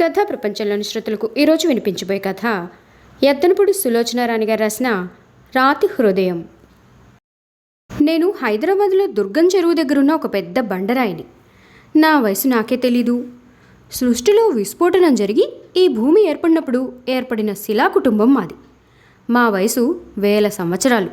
కథ ప్రపంచంలోని శ్రోతలకు ఈరోజు వినిపించబోయే కథ ఎత్తనపూడి సులోచనారాణి గారు రాసిన రాతి హృదయం. నేను హైదరాబాద్లో దుర్గం చెరువు దగ్గరున్న ఒక పెద్ద బండరాయిని. నా వయసు నాకే తెలీదు. సృష్టిలో విస్ఫోటనం జరిగి ఈ భూమి ఏర్పడినప్పుడు ఏర్పడిన శిలా కుటుంబం మాది. మా వయసు వేల సంవత్సరాలు.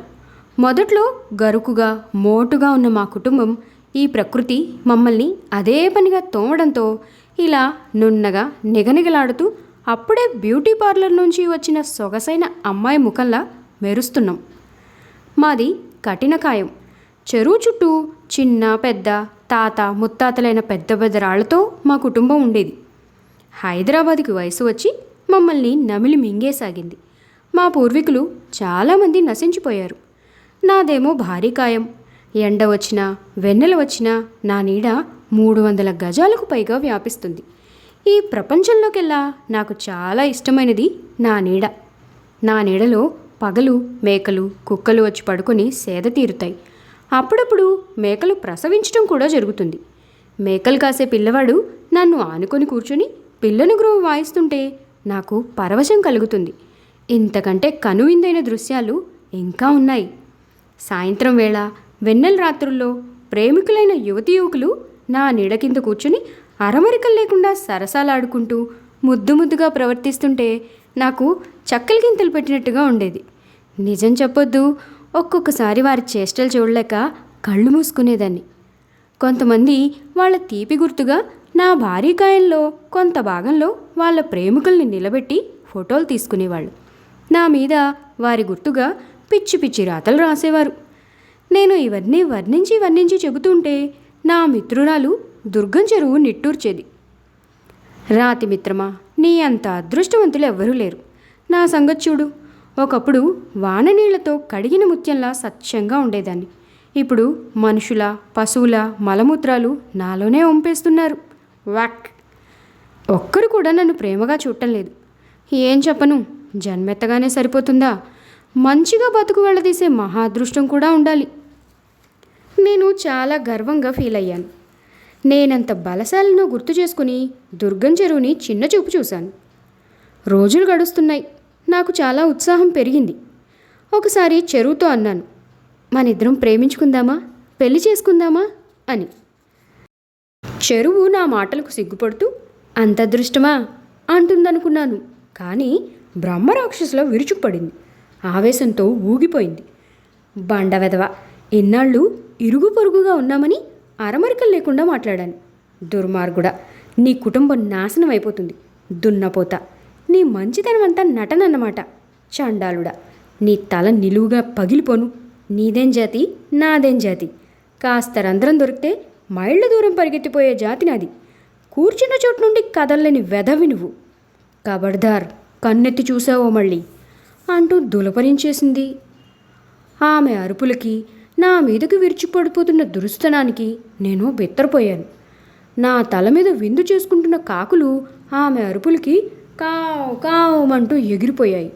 మొదట్లో గరుకుగా మోటుగా ఉన్న మా కుటుంబం ఈ ప్రకృతి మమ్మల్ని అదే పనిగా తోమడంతో ఇలా నున్నగా నిగనిగలాడుతూ అప్పుడే బ్యూటీ పార్లర్ నుంచి వచ్చిన సొగసైన అమ్మాయి ముఖంలా మెరుస్తున్నాం. మాది కఠినకాయం చెరువు చుట్టూ చిన్న పెద్ద తాత ముత్తాతలైన పెద్ద పెద్ద రాళ్ళతో మా కుటుంబం ఉండేది. హైదరాబాద్కి వయసు వచ్చి మమ్మల్ని నమిలి మింగేసాగింది. మా పూర్వీకులు చాలామంది నశించిపోయారు. నాదేమో భారీ కాయం. ఎండ వచ్చినా వెన్నెల వచ్చినా నా నీడ మూడు వందల గజాలకు పైగా వ్యాపిస్తుంది. ఈ ప్రపంచంలోకెల్లా నాకు చాలా ఇష్టమైనది నా నీడ. నా నీడలో పగలు మేకలు కుక్కలు వచ్చి పడుకొని సేద తీరుతాయి. అప్పుడప్పుడు మేకలు ప్రసవించడం కూడా జరుగుతుంది. మేకలు కాసే పిల్లవాడు నన్ను ఆనుకొని కూర్చుని పిల్లను గ్రోవ్ వాయిస్తుంటే నాకు పరవశం కలుగుతుంది. ఇంతకంటే కనువిందైన దృశ్యాలు ఇంకా ఉన్నాయి. సాయంత్రం వేళ వెన్నెల రాత్రుల్లో ప్రేమికులైన యువతి యువకులు నా నీడ కింద కూర్చుని అరమరికలు లేకుండా సరసాలాడుకుంటూ ముద్దు ముద్దుగా ప్రవర్తిస్తుంటే నాకు చక్కల గింతలు పెట్టినట్టుగా ఉండేది. నిజం చెప్పొద్దు ఒక్కొక్కసారి వారి చేష్టలు చూడలేక కళ్ళు మూసుకునేదాన్ని. కొంతమంది వాళ్ళ తీపి గుర్తుగా నా భారీకాయంలో కొంత భాగంలో వాళ్ళ ప్రేమికుల్ని నిలబెట్టి ఫోటోలు తీసుకునేవాళ్ళు. నా మీద వారి గుర్తుగా పిచ్చి పిచ్చి రాతలు రాసేవారు. నేను ఇవన్నీ వర్ణించి వర్ణించి చెబుతుంటే నా మిత్రురాలు దుర్గం చెరువు నిట్టూర్చేది. రాతి మిత్రమా నీ అంత అదృష్టవంతులు ఎవ్వరూ లేరు. నా సంగతి చూడు. ఒకప్పుడు వాన నీళ్ళతో కడిగిన ముత్యంలా సత్యంగా ఉండేదాన్ని. ఇప్పుడు మనుషుల పశువుల మలమూత్రాలు నాలోనే వంపేస్తున్నారు. వాక్. ఒక్కరు కూడా నన్ను ప్రేమగా చూడటం లేదు. ఏం చెప్పను? జన్మెత్తగానే సరిపోతుందా? మంచిగా బతుకు వెళ్ళదీసే మహా అదృష్టం కూడా ఉండాలి. నేను చాలా గర్వంగా ఫీల్ అయ్యాను. నేనంత బలశాలను గుర్తు చేసుకుని దుర్గం చెరువుని చిన్న చూపు చూశాను. రోజులు గడుస్తున్నాయి. నాకు చాలా ఉత్సాహం పెరిగింది. ఒకసారి చెరువుతో అన్నాను మనిద్దరం ప్రేమించుకుందామా? పెళ్ళి చేసుకుందామా? అని. చెరువు నా మాటలకు సిగ్గుపడుతూ అంత అదృష్టమా? అంటుందనుకున్నాను. కానీ బ్రహ్మరాక్షసులో విరుచుకుపడింది. ఆవేశంతో ఊగిపోయింది. బండవెదవ ఇన్నాళ్ళు ఇరుగు పొరుగుగా ఉన్నామని అరమరికలు లేకుండా మాట్లాడాను. దుర్మార్గుడా నీ కుటుంబం నాశనం అయిపోతుంది. దున్నపోత. నీ మంచితనమంతా నటనన్నమాట. చండాలుడా నీ తల నిలువుగా పగిలిపోను. నీదేం జాతి? నాదేం జాతి? కాస్త రంధ్రం దొరికితే మైళ్ళ దూరం పరిగెత్తిపోయే జాతి నాది. కూర్చున్న చోటు నుండి కదల్లేని వెధవి నువ్వు. కబడ్దార్ కన్నెత్తి చూసావో మళ్ళీ. అంటూ దులపరించేసింది. ఆమె అరుపులకి నా మీదకు విరిచిపడిపోతున్న దురుస్తనానికి నేను బెత్తరపోయాను. నా తల మీద విందు చేసుకుంటున్న కాకులు ఆమె అరుపులకి కావు కావమంటూ ఎగిరిపోయాయి.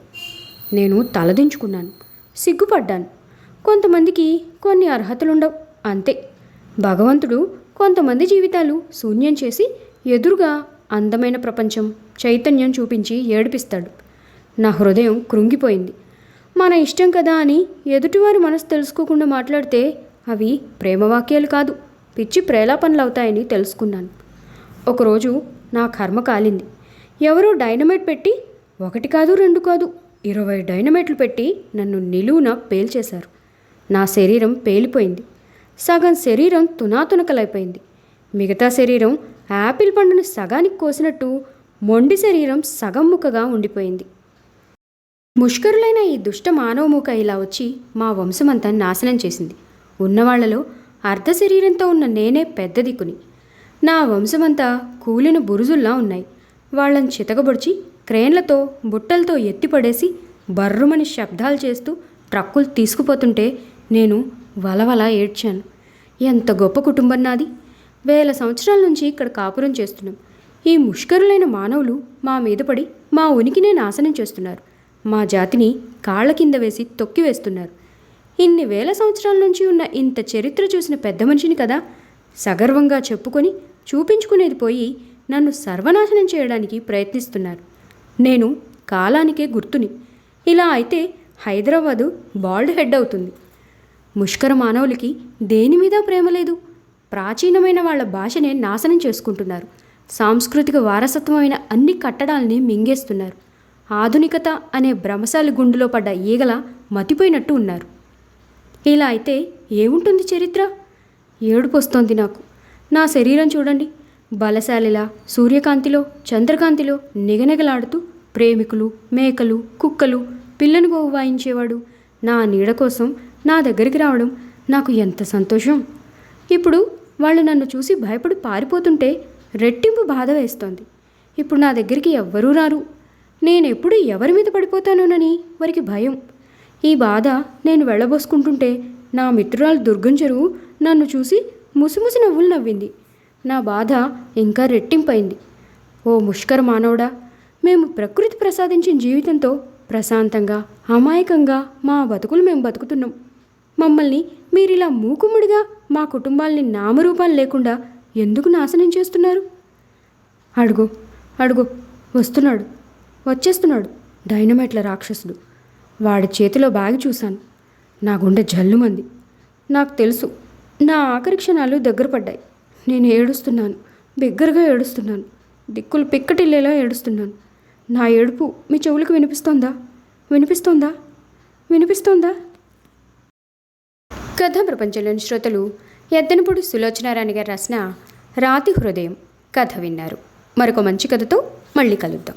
నేను తలదించుకున్నాను సిగ్గుపడ్డాను. కొంతమందికి కొన్ని అర్హతలుండవు. అంతే. భగవంతుడు కొంతమంది జీవితాలు శూన్యం చేసి ఎదురుగా అందమైన ప్రపంచం చైతన్యం చూపించి ఏడిపిస్తాడు. నా హృదయం కృంగిపోయింది. మన ఇష్టం కదా అని ఎదుటివారి మనసు తెలుసుకోకుండా మాట్లాడితే అవి ప్రేమవాక్యాలు కాదు. పిచ్చి ప్రేలాపనలు అవుతాయని తెలుసుకున్నాను. ఒకరోజు నా కర్మ కాలింది. ఎవరో డైనమైట్ పెట్టి ఒకటి కాదు రెండు కాదు ఇరవై డైనమైట్లు పెట్టి నన్ను నిలువున పేల్చేశారు. నా శరీరం పేలిపోయింది. సగం శరీరం తునాతునకలైపోయింది. మిగతా శరీరం యాపిల్ పండును సగానికి కోసినట్టు మొండి శరీరం సగం ముక్కగా ఉండిపోయింది. ముష్కరులైన ఈ దుష్ట మానవముక ఇలా వచ్చి మా వంశమంతా నాశనం చేసింది. ఉన్నవాళ్ళలో అర్ధ శరీరంతో ఉన్న నేనే పెద్ద దిక్కుని నా వంశమంతా కూలిన బురుజుల్లా ఉన్నాయి. వాళ్ళని చితకబొడిచి క్రేన్లతో బుట్టలతో ఎత్తిపడేసి బర్రుమని శబ్దాలు చేస్తూ ట్రక్కులు తీసుకుపోతుంటే నేను వలవల ఏడ్చాను. ఎంత గొప్ప కుటుంబం నాది. వేల సంవత్సరాల నుంచి ఇక్కడ కాపురం చేస్తున్నాం. ఈ ముష్కరులైన మానవులు మా మీద పడి మా ఉనికినే నాశనం చేస్తున్నారు. మా జాతిని కాళ్ళ కింద వేసి తొక్కివేస్తున్నారు ఇన్ని వేల సంవత్సరాల నుంచి ఉన్న ఇంత చరిత్ర చూసిన పెద్ద మనిషిని కదా సగర్వంగా చెప్పుకొని చూపించుకునేది పోయి నన్ను సర్వనాశనం చేయడానికి ప్రయత్నిస్తున్నారు. నేను కాలానికే గుర్తుని. ఇలా అయితే హైదరాబాదు బాల్డ్ హెడ్ అవుతుంది. ముష్కర మానవులకి దేని మీద ప్రేమ లేదు? ప్రాచీనమైన వాళ్ళ భాషనే నాశనం చేసుకుంటున్నారు. సాంస్కృతిక వారసత్వమైన అన్ని కట్టడాల్ని మింగేస్తున్నారు. ఆధునికత అనే భ్రమశాలి గుండులో పడ్డ ఈగల మతిపోయినట్టు ఉన్నారు. ఇలా అయితే ఏముంటుంది చరిత్ర? ఏడుపు వస్తోంది నాకు. నా శరీరం చూడండి. బలశాలిలా సూర్యకాంతిలో చంద్రకాంతిలో నిగనిగలాడుతూ ప్రేమికులు మేకలు కుక్కలు పిల్లను గోవు వాయించేవాడు. నా నీడ కోసం నా దగ్గరికి రావడం నాకు ఎంత సంతోషం? ఇప్పుడు వాళ్ళు నన్ను చూసి భయపడి పారిపోతుంటే రెట్టింపు బాధ వేస్తోంది. ఇప్పుడు నా దగ్గరికి ఎవ్వరూ రారు. నేను ఎప్పుడు ఎవరి మీద పడిపోతానోనని? వారికి భయం. ఈ బాధ నేను వెళ్ళబోసుకుంటుంటే నా మిత్రురాలు దుర్గం చెరువు నన్ను చూసి ముసిముసి నవ్వులు నవ్వింది. నా బాధ ఇంకా రెట్టింపైంది. ఓ ముష్కర మానవుడా మేము ప్రకృతి ప్రసాదించిన జీవితంతో ప్రశాంతంగా అమాయకంగా మా బతుకులు మేము బతుకుతున్నాం. మమ్మల్ని మీరిలా మూకుముడిగా మా కుటుంబాల్ని నామరూపాలు లేకుండా ఎందుకు నాశనం చేస్తున్నారు? అడుగు అడుగు వస్తున్నాడు. వచ్చేస్తున్నాడు. డైనమైట్ల రాక్షసుడు. వాడి చేతిలో బ్యాగ్ చూశాను. నా గుండె జల్లుమంది. నాకు తెలుసు నా ఆఖరి క్షణాలు దగ్గర పడ్డాయి. నేను ఏడుస్తున్నాను. బిగ్గరగా ఏడుస్తున్నాను. దిక్కులు పిక్కటిల్లేలా ఏడుస్తున్నాను. నా ఏడుపు మీ చెవులకు వినిపిస్తోందా? వినిపిస్తోందా? వినిపిస్తోందా? కథా ప్రపంచంలోని శ్రోతలు ఎద్దనపూడి సులోచనారాణి గారు రాసిన రాతి హృదయం కథ విన్నారు. మరొక మంచి కథతో మళ్ళీ కలుద్దాం.